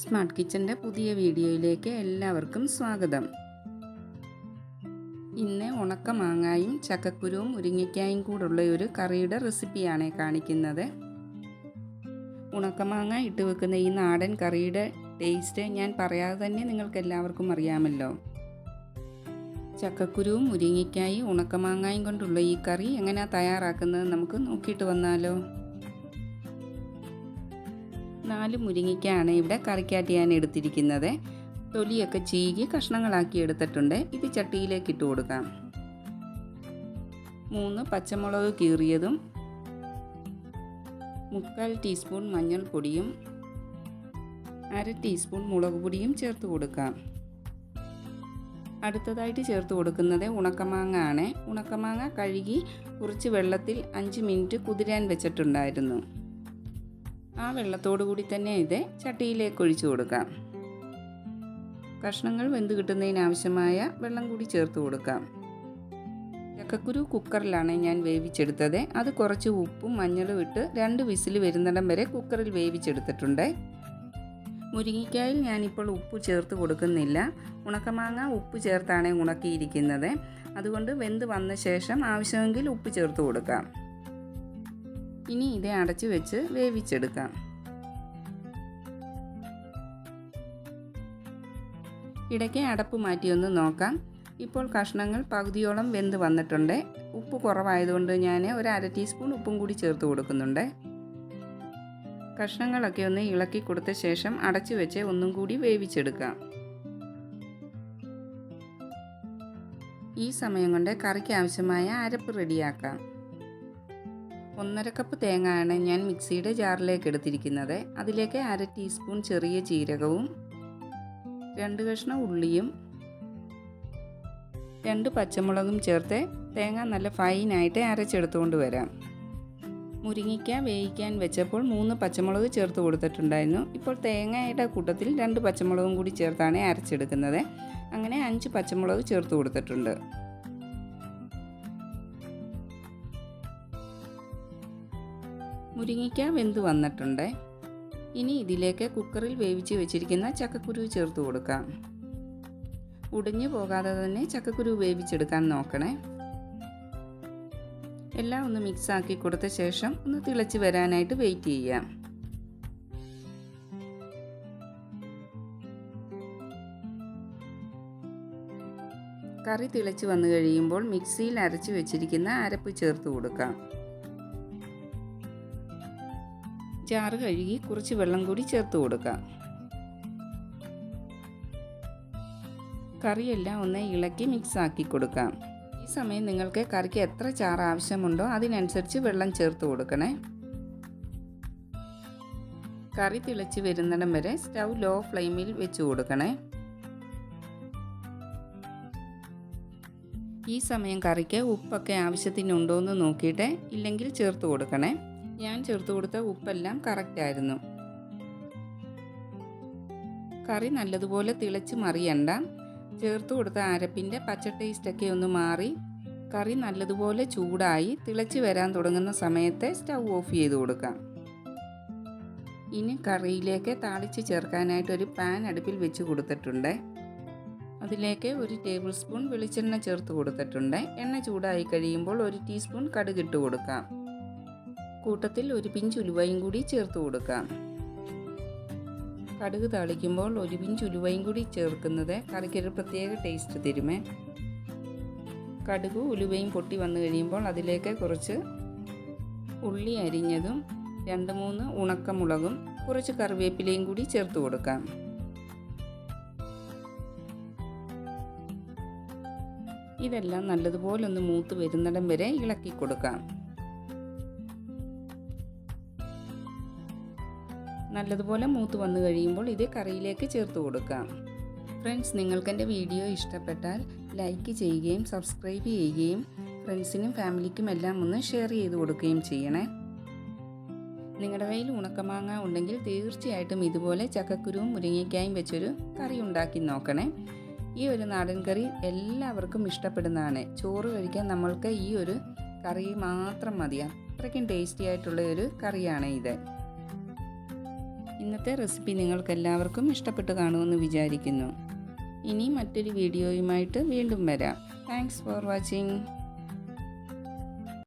Smart കിച്ചന്റെ പുതിയ വീഡിയോയിലേക്ക് എല്ലാവർക്കും സ്വാഗതം. ഇന്ന് ഉണക്ക മാങ്ങായും ചക്കക്കുരുവും മുരിങ്ങയ്ക്കായും കൂടുള്ള ഒരു കറിയുടെ റെസിപ്പിയാണ് കാണിക്കുന്നത്. ഉണക്കമാങ്ങ ഇട്ട് വെക്കുന്ന ഈ നാടൻ കറിയുടെ ടേസ്റ്റ് ഞാൻ പറയാതെ തന്നെ നിങ്ങൾക്ക് എല്ലാവർക്കും അറിയാമല്ലോ. ചക്കക്കുരുവും മുരിങ്ങയ്ക്കായും ഉണക്കമാങ്ങായും കൊണ്ടുള്ള ഈ കറി എങ്ങനെയാണ് തയ്യാറാക്കുന്നത് നമുക്ക് നോക്കിയിട്ട് വന്നാലോ. നാല് മുരിങ്ങയ്ക്കാണ് ഇവിടെ കറിക്കാട്ടി ഞാൻ എടുത്തിരിക്കുന്നത്. തൊലിയൊക്കെ ചീകി കഷ്ണങ്ങളാക്കി എടുത്തിട്ടുണ്ട്. ഇത് ചട്ടിയിലേക്ക് ഇട്ട് കൊടുക്കാം. മൂന്ന് പച്ചമുളക് കീറിയതും മുക്കാൽ ടീസ്പൂൺ മഞ്ഞൾപ്പൊടിയും അര ടീസ്പൂൺ മുളക് പൊടിയും ചേർത്ത് കൊടുക്കാം. അടുത്തതായിട്ട് ചേർത്ത് കൊടുക്കുന്നത് ഉണക്കമാങ്ങ ആണ് ഉണക്കമാങ്ങ കഴുകി കുറച്ച് വെള്ളത്തിൽ അഞ്ച് മിനിറ്റ് കുതിരാൻ വെച്ചിട്ടുണ്ടായിരുന്നു. ആ വെള്ളത്തോടു കൂടി തന്നെ ഇത് ചട്ടിയിലേക്ക് ഒഴിച്ചു കൊടുക്കാം. കഷ്ണങ്ങൾ വെന്ത് കിട്ടുന്നതിനാവശ്യമായ വെള്ളം കൂടി ചേർത്ത് കൊടുക്കാം. ചക്കക്കുരു കുക്കറിലാണ് ഞാൻ വേവിച്ചെടുത്തത്. അത് കുറച്ച് ഉപ്പും മഞ്ഞളും ഇട്ട് രണ്ട് വിസിൽ വരുന്നിടം വരെ കുക്കറിൽ വേവിച്ചെടുത്തിട്ടുണ്ട്. മുരിങ്ങിക്കായിൽ ഞാനിപ്പോൾ ഉപ്പ് ചേർത്ത് കൊടുക്കുന്നില്ല. ഉണക്കമാങ്ങ ഉപ്പ് ചേർത്താണ് ഉണക്കിയിരിക്കുന്നത്. അതുകൊണ്ട് വെന്ത് വന്ന ശേഷം ആവശ്യമെങ്കിൽ ഉപ്പ് ചേർത്ത് കൊടുക്കാം. ഇനി ഇത് അടച്ചു വെച്ച് വേവിച്ചെടുക്കാം. ഇടയ്ക്ക് അടപ്പ് മാറ്റിയൊന്ന് നോക്കാം. ഇപ്പോൾ കഷ്ണങ്ങൾ പകുതിയോളം വെന്ത് വന്നിട്ടുണ്ട്. ഉപ്പ് കുറവായതുകൊണ്ട് ഞാൻ ഒരു അര ടീസ്പൂൺ ഉപ്പും കൂടി ചേർത്ത് കൊടുക്കുന്നുണ്ട്. കഷ്ണങ്ങളൊക്കെ ഒന്ന് ഇളക്കി കൊടുത്ത ശേഷം അടച്ചു വെച്ച് ഒന്നും കൂടി വേവിച്ചെടുക്കാം. ഈ സമയം കൊണ്ട് കറിക്ക് ആവശ്യമായ അരപ്പ് റെഡിയാക്കാം. ഒന്നര കപ്പ് തേങ്ങയാണ് ഞാൻ മിക്സിയുടെ ജാറിലേക്ക് എടുത്തിരിക്കുന്നത്. അതിലേക്ക് അര ടീസ്പൂൺ ചെറിയ ജീരകവും രണ്ട് കഷ്ണം ഉള്ളിയും രണ്ട് പച്ചമുളകും ചേർത്ത് തേങ്ങ നല്ല ഫൈനായിട്ട് അരച്ചെടുത്തുകൊണ്ട് വരാം. മുരിങ്ങിക്ക വേവിക്കാൻ വെച്ചപ്പോൾ മൂന്ന് പച്ചമുളക് ചേർത്ത് കൊടുത്തിട്ടുണ്ടായിരുന്നു. ഇപ്പോൾ തേങ്ങയുടെ കൂട്ടത്തിൽ രണ്ട് പച്ചമുളകും കൂടി ചേർത്താണ് അരച്ചെടുക്കുന്നത്. അങ്ങനെ അഞ്ച് പച്ചമുളക് ചേർത്ത് കൊടുത്തിട്ടുണ്ട്. മുരിങ്ങിക്ക വെന്ത് വന്നിട്ടുണ്ട്? ഇനി ഇതിലേക്ക് കുക്കറിൽ വേവിച്ച് വെച്ചിരിക്കുന്ന ചക്കക്കുരു ചേർത്ത് കൊടുക്കാം. ഉടഞ്ഞു പോകാതെ തന്നെ ചക്കക്കുരു വേവിച്ചെടുക്കാൻ നോക്കണേ. എല്ലാം ഒന്ന് മിക്സ് ആക്കി കൊടുത്ത ശേഷം ഒന്ന് തിളച്ച് വരാനായിട്ട് വെയിറ്റ് ചെയ്യാം. കറി തിളച്ച് വന്നു കഴിയുമ്പോൾ മിക്സിയിൽ അരച്ച് വെച്ചിരിക്കുന്ന അരപ്പ് ചേർത്ത് കൊടുക്കാം. ജാറ് കഴുകി കുറച്ച് വെള്ളം കൂടി ചേർത്ത് കൊടുക്കാം. കറിയെല്ലാം ഒന്ന് ഇളക്കി മിക്സ് ആക്കി കൊടുക്കാം. ഈ സമയം നിങ്ങൾക്ക് കറിക്ക് എത്ര ചാറ് ആവശ്യമുണ്ടോ അതിനനുസരിച്ച് വെള്ളം ചേർത്ത് കൊടുക്കണേ. കറി തിളച്ച് വരുന്നിടം വരെ സ്റ്റൗ ലോ ഫ്ലെയിമിൽ വെച്ച് കൊടുക്കണേ. ഈ സമയം കറിക്ക് ഉപ്പൊക്കെ ആവശ്യത്തിനുണ്ടോ എന്ന് നോക്കിയിട്ട് ഇല്ലെങ്കിൽ ചേർത്ത് കൊടുക്കണേ. ഞാൻ ചേർത്ത് കൊടുത്ത ഉപ്പെല്ലാം കറക്റ്റായിരുന്നു കറി നല്ലതുപോലെ തിളച്ച് മറിയണ്ട. ചേർത്ത് കൊടുത്ത അരപ്പിന്റെ പച്ച ടേസ്റ്റൊക്കെ ഒന്ന് മാറി. കറി നല്ലതുപോലെ ചൂടായി തിളച്ച് വരാൻ തുടങ്ങുന്ന സമയത്തെ സ്റ്റൗ ഓഫ് ചെയ്ത് കൊടുക്കാം. ഇനി കറിയിലേക്ക് താളിച്ച് ചേർക്കാനായിട്ട് ഒരു പാൻ അടുപ്പിൽ വെച്ച് കൊടുത്തിട്ടുണ്ട്. അതിലേക്ക് ഒരു ടേബിൾ സ്പൂൺ വെളിച്ചെണ്ണ ചേർത്ത് കൊടുത്തിട്ടുണ്ട്. എണ്ണ ചൂടായി കഴിയുമ്പോൾ ഒരു ടീസ്പൂൺ കടുകിട്ട് കൊടുക്കാം. കൂട്ടത്തിൽ ഒരു പിഞ്ച് ഉലുവയും കൂടി ചേർത്ത് കൊടുക്കാം. കടുക് താളിക്കുമ്പോൾ ഒരു പിഞ്ച് ഉലുവയും കൂടി ചേർക്കുന്നത് കറിക്കൊരു പ്രത്യേക ടേസ്റ്റ് തരുമേ. കടുക് ഉലുവയും പൊട്ടി വന്നു കഴിയുമ്പോൾ അതിലേക്ക് കുറച്ച് ഉള്ളി അരിഞ്ഞതും രണ്ട് മൂന്ന് ഉണക്കമുളകും കുറച്ച് കറിവേപ്പിലയും കൂടി ചേർത്ത് കൊടുക്കാം. ഇതെല്ലാം നല്ലതുപോലെ ഒന്ന് മൂത്ത് വരുന്നിടം വരെ ഇളക്കി കൊടുക്കാം. നല്ലതുപോലെ മൂത്ത് വന്നു കഴിയുമ്പോൾ ഇത് കറിയിലേക്ക് ചേർത്ത് കൊടുക്കാം. ഫ്രണ്ട്സ് നിങ്ങൾക്ക് എന്റെ വീഡിയോ ഇഷ്ടപ്പെട്ടാൽ ലൈക്ക് ചെയ്യുകയും സബ്സ്ക്രൈബ് ചെയ്യുകയും ഫ്രണ്ട്സിനും ഫാമിലിക്കും എല്ലാം ഒന്ന് ഷെയർ ചെയ്ത് കൊടുക്കുകയും ചെയ്യണേ. നിങ്ങളുടെ കയ്യിൽ ഉണക്കമാങ്ങ ഉണ്ടെങ്കിൽ തീർച്ചയായിട്ടും ഇതുപോലെ ചക്കക്കുരുവും മുരിങ്ങയ്ക്കായും വെച്ചൊരു കറി ഉണ്ടാക്കി നോക്കണേ. ഈ ഒരു നാടൻ കറി എല്ലാവർക്കും ഇഷ്ടപ്പെടുന്നതാണ്. ചോറ് കഴിക്കാൻ നമ്മൾക്ക് ഈ ഒരു കറി മാത്രം മതി അത്രയ്ക്കും ടേസ്റ്റി ആയിട്ടുള്ള ഒരു കറിയാണ് ഇത്. ഇന്നത്തെ റെസിപ്പി നിങ്ങൾക്ക് എല്ലാവർക്കും ഇഷ്ടപ്പെട്ട് കാണുമെന്ന് വിചാരിക്കുന്നു. ഇനി മറ്റൊരു വീഡിയോയുമായിട്ട് വീണ്ടും വരാം. Thanks for watching